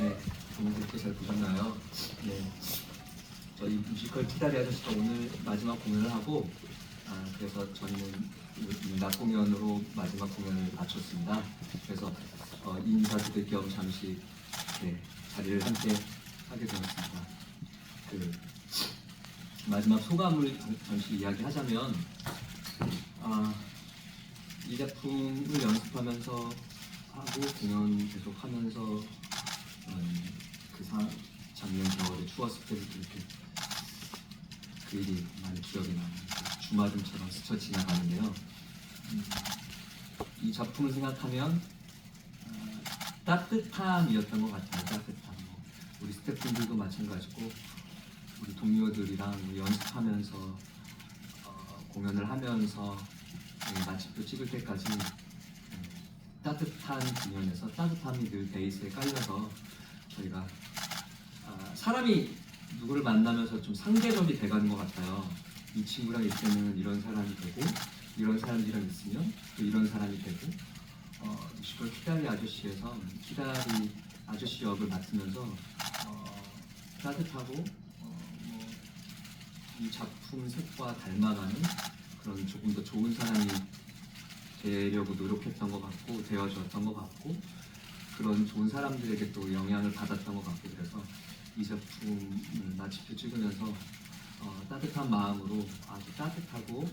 네, 오늘도 잘 보셨나요? 네, 저희 뮤지컬 기다리 아저씨가 오늘 마지막 공연을 하고, 아, 그래서 저희는 낮 공연으로 마지막 공연을 마쳤습니다. 그래서 어, 인사드릴 겸 잠시 네, 자리를 함께 하게 되었습니다. 그 마지막 소감을 잠- 잠시 이야기하자면, 아, 이 작품을 연습하면서 하고 공연 계속 하면서 음, 그 사, 작년 겨울에 추웠을 때도 이렇게 그 일이 많이 기억이 나요. 그 주마등처럼 스쳐 지나가는데요. 음, 이 작품을 생각하면 어, 따뜻함이었던 것 같아요. 따뜻함. 뭐, 우리 스태프분들도 마찬가지고 우리 동료들이랑 우리 연습하면서 어, 공연을 하면서 네, 마침표 찍을 때까지 네, 따뜻한 공연에서 따뜻함이 늘 베이스에 깔려서 저희가 아, 사람이 누구를 만나면서 좀 상대적이 돼가는 것 같아요. 이 친구랑 때는 이런 사람이 되고 이런 사람들이랑 있으면 또 이런 사람이 되고 어, 뮤지컬 키다리 아저씨에서 키다리 아저씨 역을 맡으면서 어, 따뜻하고 어, 뭐, 이 작품 색과 닮아가는 그런 조금 더 좋은 사람이 되려고 노력했던 것 같고 되어줬던 것 같고 그런 좋은 사람들에게 또 영향을 받았던 것 같고 그래서 이 작품을 마침표 찍으면서 어, 따뜻한 마음으로 아주 따뜻하고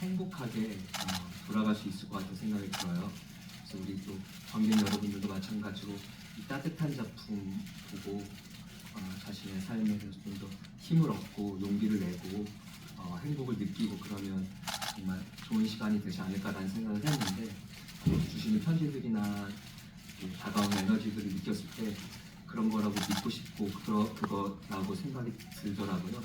행복하게 어, 돌아갈 수 있을 것 같은 생각이 들어요. 그래서 우리 또 관객 여러분들도 마찬가지로 이 따뜻한 작품 보고 어, 자신의 삶에 대해서 좀 더 힘을 얻고 용기를 내고 어, 행복을 느끼고 그러면 정말 좋은 시간이 되지 않을까라는 생각을 했는데 어, 주시는 편지들이나 그 다가오는 에너지들을 느꼈을 때 그런 거라고 믿고 싶고 그거, 그거라고 생각이 들더라고요.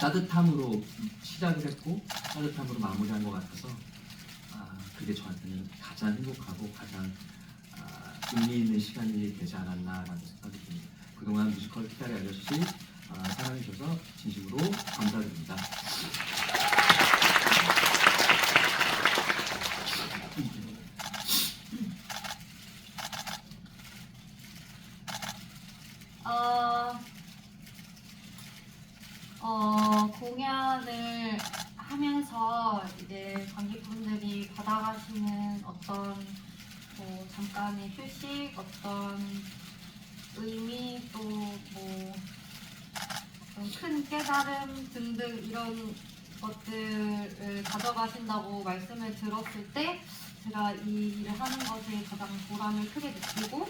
따뜻함으로 시작을 했고 따뜻함으로 마무리한 것 같아서 아, 그게 저한테는 가장 행복하고 가장 아, 의미 있는 시간이 되지 않았나라는 생각이 듭니다. 그동안 뮤지컬 기다리 아저씨 아, 사랑해주셔서 진심으로 감사드립니다. 어, 어, 공연을 하면서 이제 관객분들이 받아가시는 어떤 뭐 잠깐의 휴식, 어떤 의미 또뭐 큰 깨달음 등등 이런 것들을 가져가신다고 말씀을 들었을 때 제가 이 일을 하는 것에 가장 보람을 크게 느끼고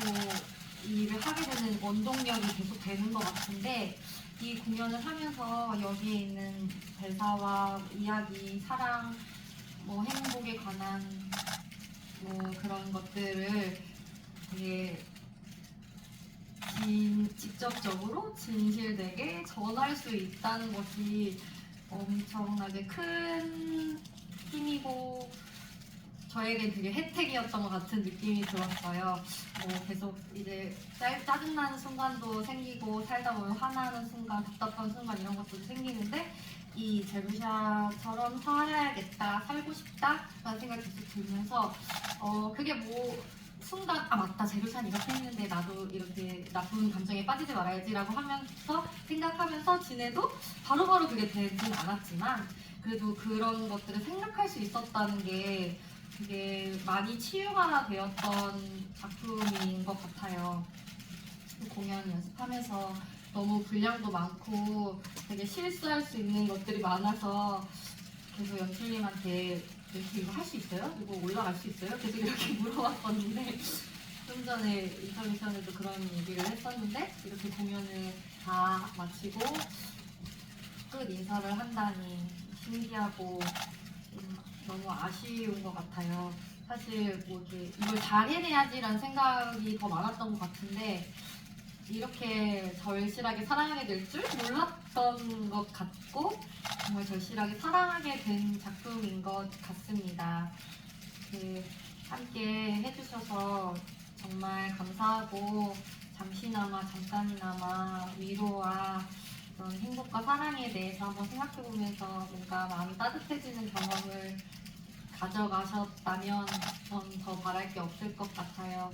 또이 일을 하게 되는 원동력이 계속 되는 것 같은데 이 공연을 하면서 여기에 있는 대사와 이야기, 사랑, 뭐 행복에 관한 뭐 그런 것들을 되게 진, 직접적으로 진실되게 전할 수 있다는 것이 엄청나게 큰 힘이고 저에게 되게 혜택이었던 것 같은 느낌이 들었어요. 뭐 계속 이제 짜, 짜증나는 순간도 생기고 살다 보면 화나는 순간, 답답한 순간 이런 것도 생기는데 이 제루샤처럼 살아야겠다, 살고 싶다라는 생각이 계속 들면서 어 그게 뭐 순간 아 맞다 제루샤는 이렇게 했는데 나도 이렇게 나쁜 감정에 빠지지 말아야지라고 하면서 생각하면서 지내도 바로바로 그게 되진 않았지만 그래도 그런 것들을 생각할 수 있었다는 게 되게 많이 치유가 되었던 작품인 것 같아요. 그 공연 연습하면서 너무 분량도 많고 되게 실수할 수 있는 것들이 많아서 계속 연출님한테 이렇게 이거 할 수 있어요? 이거 올라갈 수 있어요? 계속 이렇게 물어봤었는데 좀 전에 인터뷰션에도 그런 얘기를 했었는데 이렇게 공연을 다 마치고 끝 인사를 한다니 신기하고 음, 너무 아쉬운 것 같아요. 사실 뭐 이렇게 이걸 잘 해내야지라는 생각이 더 많았던 것 같은데 이렇게 절실하게 사랑하게 될 줄 몰랐던 것 같고 정말 절실하게 사랑하게 된 작품인 것 같습니다. 그 함께 해주셔서 정말 감사하고 잠시나마 잠깐이나마 위로와 그런 행복과 사랑에 대해서 한번 생각해보면서 뭔가 마음이 따뜻해지는 경험을 가져가셨다면 전 더 바랄 게 없을 것 같아요.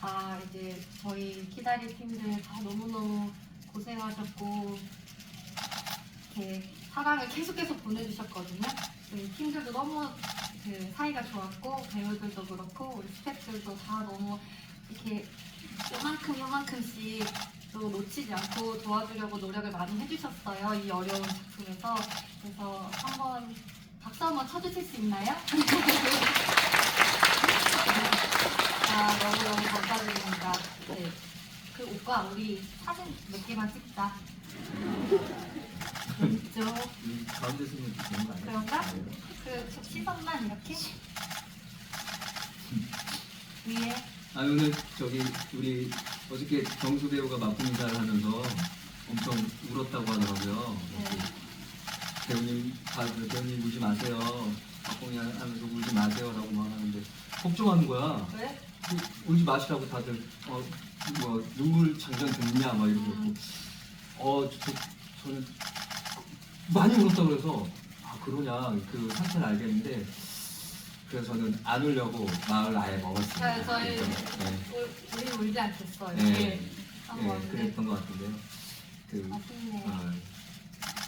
다 이제 저희 키다리 팀들 다 너무너무 고생하셨고 이렇게 사랑을 계속해서 보내주셨거든요. 저희 팀들도 너무 그 사이가 좋았고 배우들도 그렇고 우리 스태프들도 다 너무 이렇게 요만큼 요만큼씩 또 놓치지 않고 도와주려고 노력을 많이 해주셨어요. 이 어려운 작품에서 그래서 한번 박수 한번 쳐주실 수 있나요? 아, 너무너무 감사드립니다. 네. 그 오빠, 우리 사진 몇 개만 찍자. 왼쪽. 이 가운데 서면 되는 거 아니에요? 그런가? 네. 그 시선만 이렇게. 위에. 아 오늘 저기 우리 어저께 정수 배우가 막공 인사를 하면서 엄청 울었다고 하더라고요. 네. 배우님 다들 배우님 울지 마세요. 막공이 하면서 울지 마세요라고 막 하는데 걱정하는 거야. 왜? 우- 울지 마시라고 다들 어, 뭐 눈물 장전 듣냐 막 이러고 음. 어 저, 저 는 많이 울었다 그래서 아 그러냐 그 상태를 알겠는데 그래서 저는 안 울려고 마을 아예 먹었습니다. 네, 저희 네. 울- 우리 울지 않겠어. 네. 이렇게 네, 한번. 네. 그랬던 것 같은데요. 그 아쉽네. 아,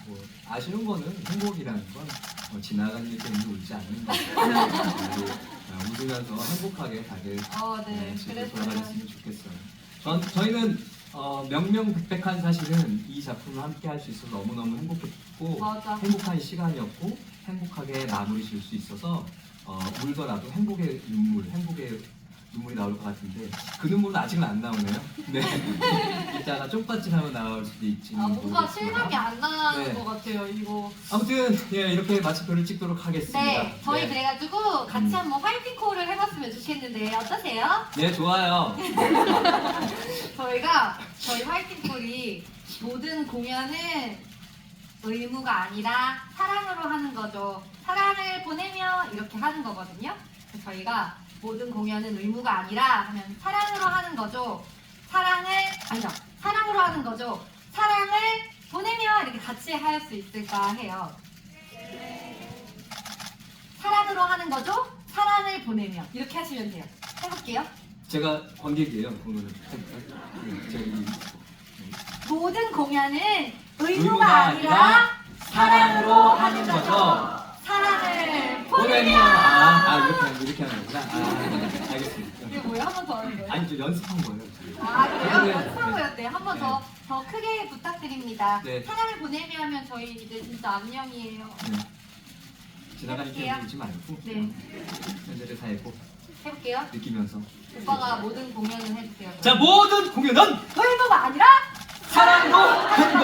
뭐 아쉬운 거는 행복이라는 건뭐 지나가는 일 때문에 울지 않는 거고 그리고, 아, 웃으면서 행복하게 다들 어, 네. 네, 집에. 돌아가셨으면 좋겠어요. 전, 저희는 어, 명명백백한 사실은 이 작품을 함께 할 수 있어서 너무너무 행복했고 맞아. 행복한 시간이었고 행복하게 마무리 지을 수 있어서 어, 울더라도 행복의 눈물, 행복의 눈물이 나올 것 같은데 그 눈물은 아직은 안 나오네요. 네. 이따가 쪽밭질하면 나올 수도 있지. 아, 뭔가 실감이 안 나는 네. 것 같아요, 이거. 아무튼 예, 이렇게 마침표를 찍도록 하겠습니다. 네, 저희 네. 그래가지고 같이 음. 한번 화이팅 콜을 해봤으면 좋겠는데 어떠세요? 네, 좋아요. 저희가 저희 화이팅 콜이 모든 공연은 의무가 아니라 사랑으로 하는 거죠. 사랑을 보내며 이렇게 하는 거거든요. 저희가 모든 공연은 의무가 아니라 하면 사랑으로 하는 거죠. 사랑을 아니죠. 사랑으로 하는 거죠. 사랑을 보내며 이렇게 같이 할 수 있을까 해요. 사랑으로 하는 거죠. 사랑을 보내며 이렇게 하시면 돼요. 해볼게요. 제가 관객이에요. 공연을. 네, 저기 모든 공연은 의무가, 아니라 아니라 사랑으로 하는 거죠. 사랑을 보내면. 아, 아 이렇게 하는- 이렇게 하는 거구나. 아, 알겠습니다. 이게 뭐예요? 한번 더 하는 거예요? 아니 저 연습한 거예요. 아 그래요? 네. 연습한 거였대요. 한번 더 더 크게 부탁드립니다. 네. 사랑을 보내면 하면 저희 이제 진짜 안녕이에요. 네. 지나가는 길 해볼게요. 울지 말고 네. 현재를 살고 해볼게요. 느끼면서. 오빠가 모든 공연을 해주세요. 자 모든 공연은 의무가 사랑도 행복